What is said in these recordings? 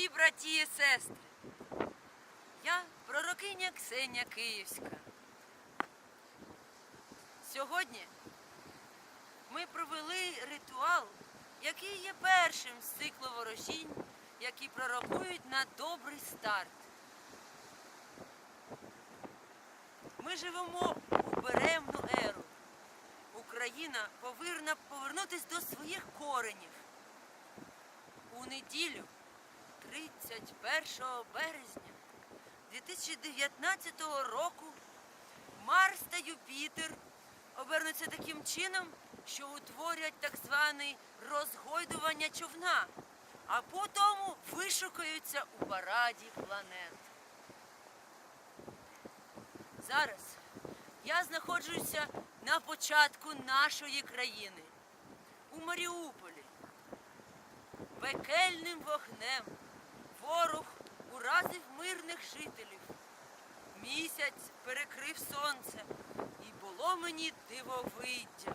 Дорогі браті і сестри, я пророкиня Ксенія Київська. Сьогодні ми провели ритуал, який є першим з циклу ворожінь, які пророкують на добрий старт. Ми живемо у беремну еру. Україна повинна повернутися до своїх коренів. У неділю, 31 березня 2019 року, Марс та Юпітер обернуться таким чином, що утворять так званий розгойдування човна, а потім вишукаються у параді планет. Зараз я знаходжуся на початку нашої країни у Маріуполі. Пекельним вогнем ворог уразив мирних жителів. Місяць перекрив сонце, і було мені дивовиддя.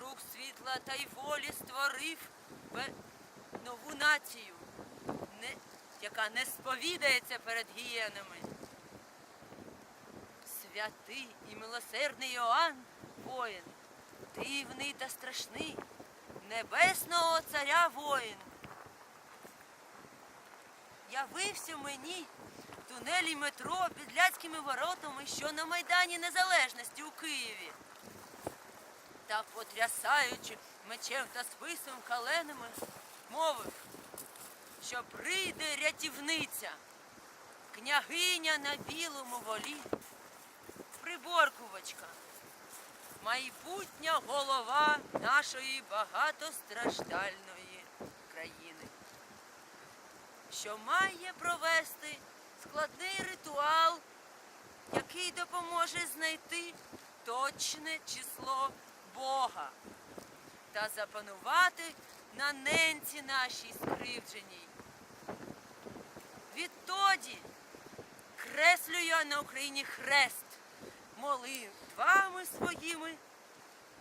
Рух світла та й волі створив нову націю, не, яка не сповідається перед гієнами. Святий і милосердний Йоанн, воїн, дивний та страшний, небесного царя воїн. Явився мені в тунелі метро під Ляцькими воротами, що на Майдані Незалежності у Києві. Та потрясаючи мечем та списом каленами, мовив, що прийде рятівниця, княгиня на білому волі, приборкувачка, майбутня голова нашої багатостраждальної країни, що має провести складний ритуал, який допоможе знайти точне число Бога та запанувати на ненці нашій скривдженій. Відтоді креслю я на Україні хрест молитвами своїми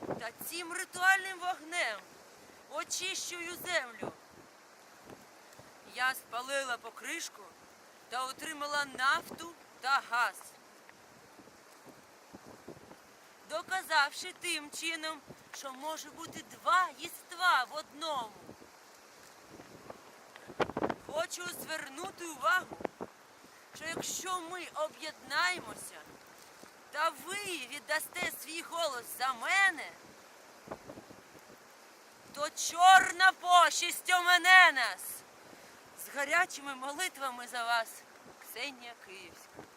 та цим ритуальним вогнем очищую землю. Я спалила покришку та отримала нафту та газ. Доказавши тим чином, що може бути два єства в одному. Хочу звернути увагу, що якщо ми об'єднаємося, та ви віддасте свій голос за мене, то чорна пошість мене нас з гарячими молитвами за вас, Ксенія Київська.